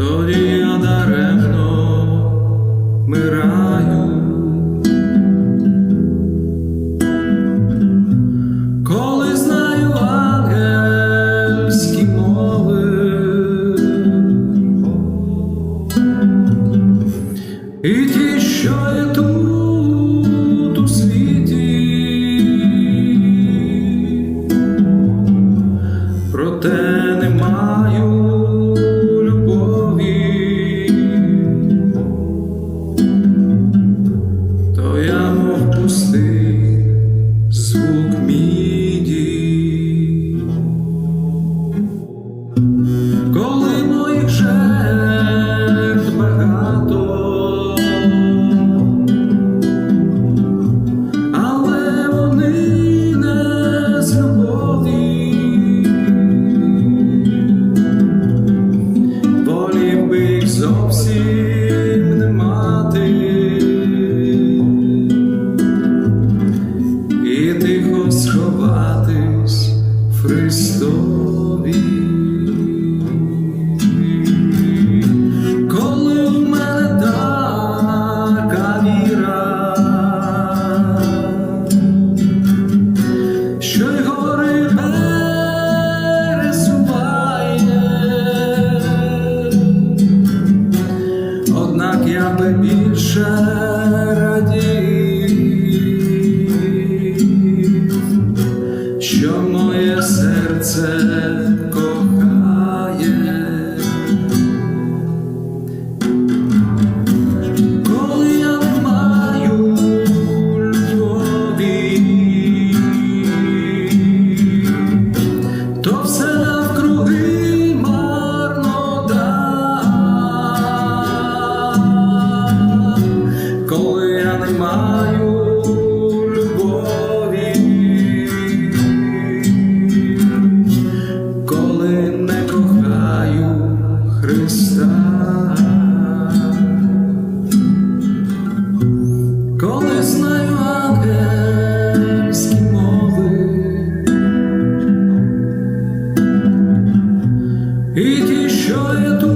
тоді я даремно мираю. Коли знаю ангельські мови і ті, що я тут. коли моїх жертв багато, але вони не з любові, зовсім. Сховатись в Христові. Коли в мене така віра, що й гори однак я би більше моє серце кохає. Коли я маю любові, то все навкруги марнота. Коли я не маю і ті, що є тут